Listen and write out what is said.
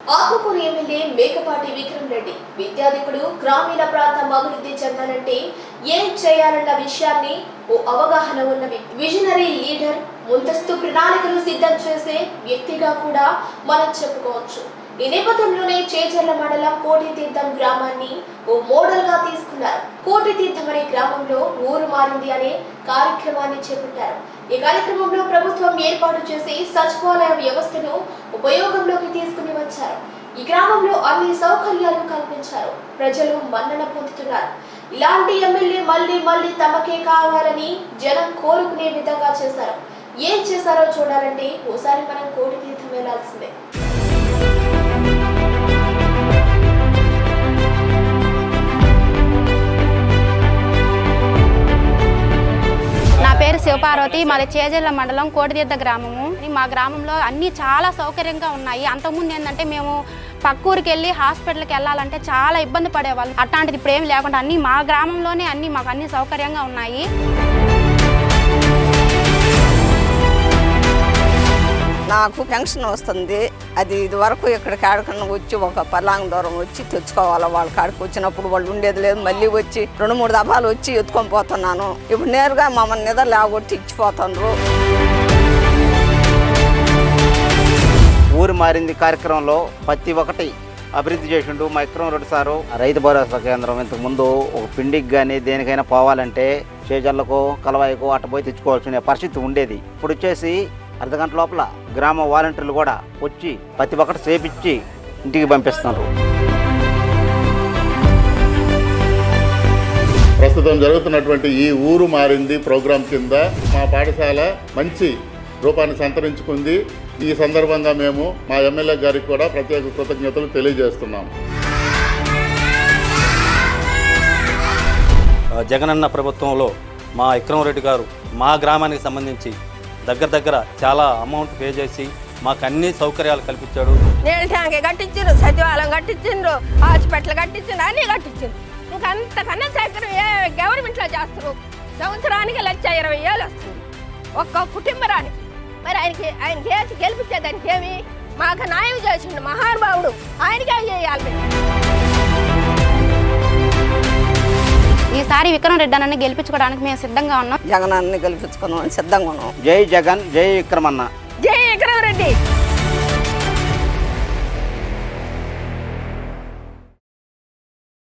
Atmakur MLA Mekapati Vikram Reddy విద్యాధికుడు గ్రామీణ ప్రాంతం అభివృద్ధి చెందాలంటే ఏం చేయాలన్న విషయాన్ని ఓ అవగాహన ఉన్నవి విజనరీ లీడర్ ముందస్తు ప్రణాళికలు సిద్ధం చేసే వ్యక్తిగా కూడా మనం చెప్పుకోవచ్చు. ఈ నేపథ్యంలోనే చేజర్ల మండలం కోటితీర్థం గ్రామాన్ని ఓ మోడల్గా తీసుకున్నారు. కోటితీర్థం అనే గ్రామంలో ఊరు మారింది అనే కార్యక్రమాన్ని చేపట్టారు. ఈ కార్యక్రమంలో ప్రభుత్వం ఏర్పాటు చేసి సచివాలయ వ్యవస్థను ఉపయోగంలోకి తీసుకుని వచ్చారు. ఈ గ్రామంలో అన్ని సౌకర్యాలు కల్పించారు. ప్రజలు మన్నన పొందుతున్నారు. ఇలాంటి ఎమ్మెల్యే మళ్ళీ మళ్ళీ తమకే కావాలని జనం కోరుకునే విధంగా చేశారు. ఏం చేశారో చూడాలంటే ఓసారి మనం కోటి తీర్థం ఎలా శివపార్వతి మాది చేజర్ల మండలం కోటితీర్థ గ్రామము. మా గ్రామంలో అన్నీ చాలా సౌకర్యంగా ఉన్నాయి. అంతకుముందు ఏంటంటే మేము పక్కూరికి వెళ్ళి హాస్పిటల్కి వెళ్ళాలంటే చాలా ఇబ్బంది పడేవాళ్ళం. అట్లాంటిది ఇప్పుడు ఏం లేకుండా అన్నీ మా గ్రామంలోనే అన్నీ మాకు అన్ని సౌకర్యంగా ఉన్నాయి. నాకు పెన్షన్ వస్తుంది. అది ఇది వరకు ఇక్కడ కాడకన్నా వచ్చి ఒక పలాంగ్ దూరం వచ్చి తెచ్చుకోవాలి? వాళ్ళ కాడికి వచ్చినప్పుడు వాళ్ళు ఉండేది లేదు. మళ్ళీ వచ్చి రెండు మూడు దఫాలు వచ్చి ఎత్తుకొని పోతున్నాను. ఇప్పుడు నేరుగా మమ్మల్ని నిద్ర లేగొట్టి ఇచ్చిపోతున్నారు ఊరు మారింది కార్యక్రమంలో ప్రతి ఒక్కటి అభివృద్ధి చేసిండు మా విక్రమ్ రెడ్డి సారు. రైతు భరోసా కేంద్రం ఇంతకు ముందు ఒక పిండికి కానీ దేనికైనా పోవాలంటే చేజర్లకు కలవాయికు అట్ట పోయి తెచ్చుకోవాల్సిన పరిస్థితి ఉండేది. ఇప్పుడు వచ్చేసి అర్ధ గంట లోపల గ్రామ వాలంటీర్లు కూడా వచ్చి ప్రతి ఒక్కటి చేపించి ఇంటికి పంపిస్తున్నారు. ప్రస్తుతం జరుగుతున్నటువంటి ఈ ఊరు మారింది ప్రోగ్రాం కింద. మా పాఠశాల మంచి రూపాన్ని సంతరించుకుంది. ఈ సందర్భంగా మేము మా ఎమ్మెల్యే గారికి కూడా ప్రత్యేక కృతజ్ఞతలు తెలియజేస్తున్నాం. జగనన్న ప్రభుత్వంలో మా విక్రమ్ రెడ్డి గారు మా గ్రామానికి సంబంధించి దగ్గర దగ్గర చాలా అమౌంట్ పే చేసి మాకు అన్ని సౌకర్యాలు కల్పించాడు. నీళ్ళ ట్యాంక్ కట్టించిండ్రు సచివాలయం కట్టించిండ్రు హాస్పిటల్ కట్టించిండ్రు అన్నీ కట్టించిండ్రు. ఇంకా అంతకన్నా సౌకర్యం ఏ గవర్నమెంట్లో చేస్తారు సంవత్సరానికి లక్ష ఇరవై ఏళ్ళు వస్తుంది ఒక్క కుటుంబరానికి. మరి ఆయనకి ఆయన కేసు గెలిపించేదానికి ఏమి? మాకు న్యాయం చేసిండు మహానుభావుడు. ఆయనకే చేయాలి? ఈసారి విక్రమ్ రెడ్డి అన్నని గెలిపించుకోవడానికి మేము సిద్ధంగా ఉన్నాం. జగనాన్ని గెలిపించుకున్నాం సిద్ధంగా ఉన్నాం. జై జగన్ జై విక్రమన్న. జై విక్రమ్ రెడ్డి